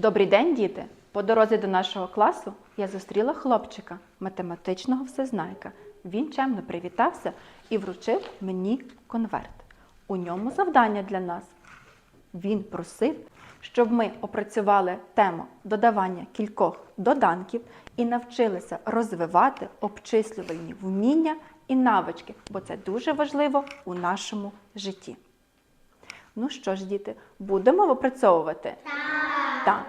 Добрий день, діти! По дорозі до нашого класу я зустріла хлопчика, математичного всезнайка. Він чемно привітався і вручив мені конверт. У ньому завдання для нас. Він просив, щоб ми опрацювали тему додавання кількох доданків і навчилися розвивати обчислювальні вміння і навички, бо це дуже важливо у нашому житті. Ну що ж, діти, будемо опрацьовувати? Так. Так.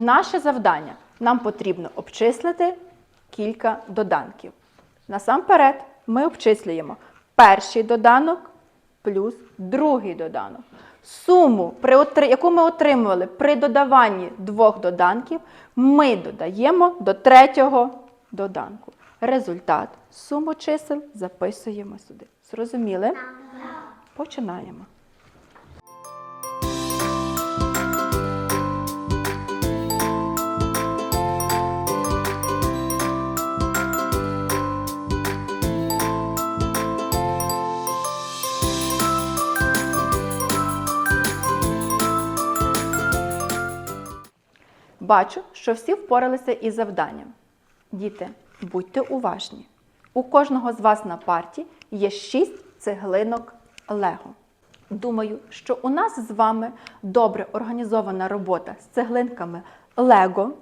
Наше завдання нам потрібно обчислити кілька доданків. Насамперед, ми обчислюємо перший доданок плюс другий доданок. Суму, яку ми отримували при додаванні двох доданків, ми додаємо до третього доданку. Результат суму чисел записуємо сюди. Зрозуміли? Починаємо. Бачу, що всі впоралися із завданням. Діти, будьте уважні. У кожного з вас на парті є шість цеглинок Лего. Думаю, що у нас з вами добре організована робота з цеглинками Лего,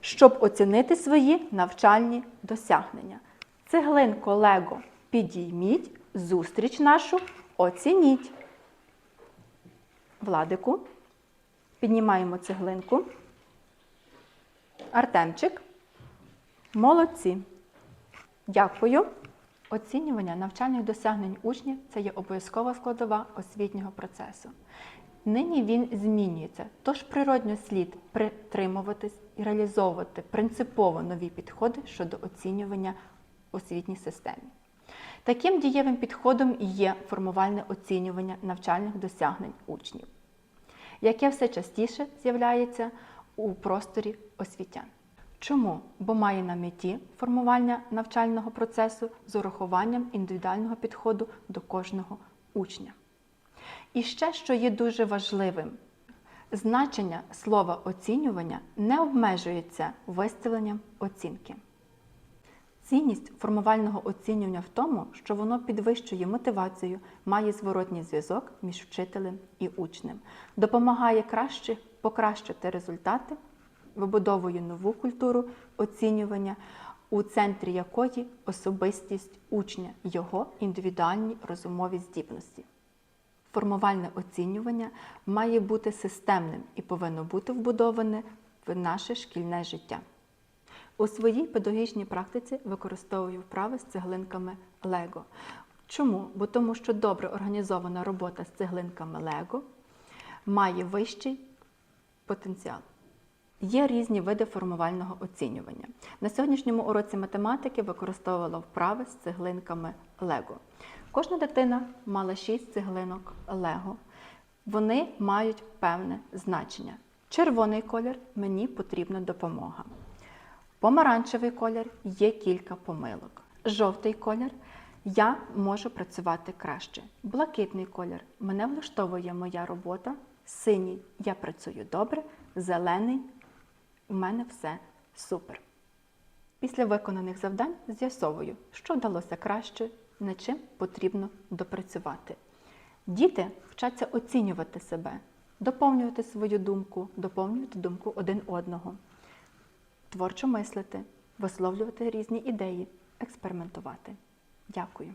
щоб оцінити свої навчальні досягнення. Цеглинку Лего підійміть, зустріч нашу оцініть. Владику, піднімаємо цеглинку. Артемчик. Молодці. Дякую. Оцінювання навчальних досягнень учнів це є обов'язкова складова освітнього процесу. Нині він змінюється, тож природньо слід притримуватись і реалізовувати принципово нові підходи щодо оцінювання в освітній системі. Таким дієвим підходом є формувальне оцінювання навчальних досягнень учнів яке все частіше з'являється у просторі освітян. Чому? Бо має на меті формування навчального процесу з урахуванням індивідуального підходу до кожного учня. І ще, що є дуже важливим, значення слова оцінювання не обмежується виставленням оцінки. Цінність формувального оцінювання в тому, що воно підвищує мотивацію, має зворотній зв'язок між вчителем і учнем, допомагає краще покращити результати, вибудовує нову культуру оцінювання, у центрі якої особистість учня, його індивідуальні розумові здібності. Формувальне оцінювання має бути системним і повинно бути вбудоване в наше шкільне життя. У своїй педагогічній практиці використовую вправи з цеглинками Лего. Чому? Бо тому, що добре організована робота з цеглинками Лего має вищий потенціал. Є різні види формувального оцінювання. На сьогоднішньому уроці математики використовувала вправи з цеглинками Лего. Кожна дитина мала 6 цеглинок Лего. Вони мають певне значення. Червоний колір мені потрібна допомога. Помаранчевий колір є кілька помилок. Жовтий колір я можу працювати краще. Блакитний колір мене влаштовує моя робота. Синій я працюю добре, зелений у мене все супер. Після виконаних завдань з'ясовую, що вдалося краще, над чим потрібно допрацювати. Діти вчаться оцінювати себе, доповнювати свою думку, доповнювати думку один одного творчо мислити, висловлювати різні ідеї, експериментувати. Дякую.